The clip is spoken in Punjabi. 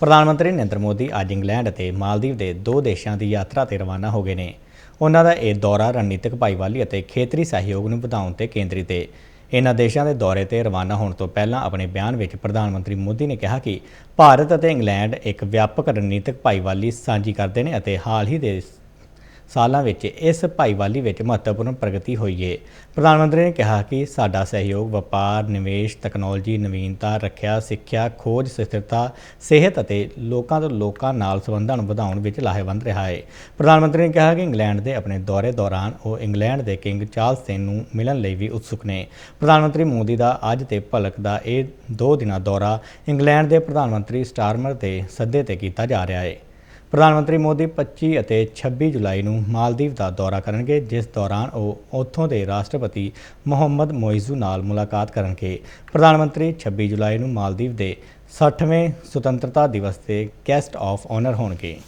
ਪ੍ਰਧਾਨ ਮੰਤਰੀ ਨਰਿੰਦਰ ਮੋਦੀ ਅੱਜ ਇੰਗਲੈਂਡ ਅਤੇ ਮਾਲਦੀਵ ਦੇ ਦੋ ਦੇਸ਼ਾਂ ਦੀ ਯਾਤਰਾ ਤੇ ਰਵਾਨਾ ਹੋ ਗਏ ਨੇ। ਉਹਨਾਂ ਦਾ ਇਹ ਦੌਰਾ ਰਣਨੀਤਿਕ ਭਾਈਵਾਲੀ ਅਤੇ ਖੇਤਰੀ ਸਹਿਯੋਗ ਨੂੰ ਵਧਾਉਣ ਤੇ ਕੇਂਦਰਿਤ ਹੈ ਇਹਨਾਂ ਦੇਸ਼ਾਂ ਦੇ ਦੌਰੇ ਤੇ ਰਵਾਨਾ ਹੋਣ ਤੋਂ ਪਹਿਲਾਂ ਆਪਣੇ ਬਿਆਨ ਵਿੱਚ ਪ੍ਰਧਾਨ ਮੰਤਰੀ ਮੋਦੀ ਨੇ ਕਿਹਾ ਕਿ ਭਾਰਤ ਅਤੇ ਇੰਗਲੈਂਡ ਇੱਕ ਵਿਆਪਕ ਰਣਨੀਤਿਕ ਭਾਈਵਾਲੀ ਸਾਂਝੀ ਕਰਦੇ ਨੇ ਅਤੇ ਹਾਲ ਹੀ ਦੇ ਸਾਲਾਂ ਵਿੱਚ ਇਸ ਭਾਈਵਾਲੀ ਵਿੱਚ ਮਹੱਤਵਪੂਰਨ ਪ੍ਰਗਤੀ ਹੋਈ ਹੈ ਪ੍ਰਧਾਨ ਮੰਤਰੀ ਨੇ ਕਿਹਾ ਕਿ ਸਾਡਾ ਸਹਿਯੋਗ ਵਪਾਰ, ਨਿਵੇਸ਼, ਤਕਨਾਲੋਜੀ, ਨਵੀਨਤਾ, ਰੱਖਿਆ, ਸਿੱਖਿਆ, ਖੋਜ, ਸਥਿਰਤਾ, ਸਿਹਤ ਅਤੇ ਲੋਕਾਂ ਤੋਂ ਲੋਕਾਂ ਨਾਲ ਸੰਬੰਧਾਂ ਨੂੰ ਵਧਾਉਣ ਵਿੱਚ ਲਾਹੇਵੰਦ ਰਿਹਾ ਹੈ ਪ੍ਰਧਾਨ ਮੰਤਰੀ ਨੇ ਕਿਹਾ ਕਿ ਇੰਗਲੈਂਡ ਦੇ ਆਪਣੇ ਦੌਰੇ ਦੌਰਾਨ ਉਹ ਇੰਗਲੈਂਡ ਦੇ ਕਿੰਗ ਚਾਰਲਸ ਤਿੰਨ ਨੂੰ ਮਿਲਣ ਲਈ ਵੀ ਉਤਸੁਕ ਨੇ। ਪ੍ਰਧਾਨ ਮੰਤਰੀ ਮੋਦੀ ਦਾ ਅੱਜ ਤੇ ਭਲਕ ਦਾ ਇਹ ਦੋ ਦਿਨਾਂ ਦੌਰਾ ਇੰਗਲੈਂਡ ਦੇ ਪ੍ਰਧਾਨ ਮੰਤਰੀ ਸਟਾਰਮਰ ਦੇ ਸੱਦੇ ਤੇ ਕੀਤਾ ਜਾ ਰਿਹਾ ਹੈ ਪ੍ਰਧਾਨ ਮੰਤਰੀ ਮੋਦੀ 25 ਅਤੇ 26 ਜੁਲਾਈ ਨੂੰ ਮਾਲਦੀਵ ਦਾ ਦੌਰਾ ਕਰਨਗੇ, ਜਿਸ ਦੌਰਾਨ ਉਹ ਉੱਥੋਂ ਦੇ ਰਾਸ਼ਟਰਪਤੀ ਮੁਹੰਮਦ ਮੋਇਜ਼ੂ ਨਾਲ ਮੁਲਾਕਾਤ ਕਰਨਗੇ। ਪ੍ਰਧਾਨ ਮੰਤਰੀ 26 ਜੁਲਾਈ ਨੂੰ ਮਾਲਦੀਵ ਦੇ 60ਵੇਂ ਸੁਤੰਤਰਤਾ ਦਿਵਸ ਤੇ ਗੈਸਟ ਆਫ ਆਨਰ ਹੋਣਗੇ।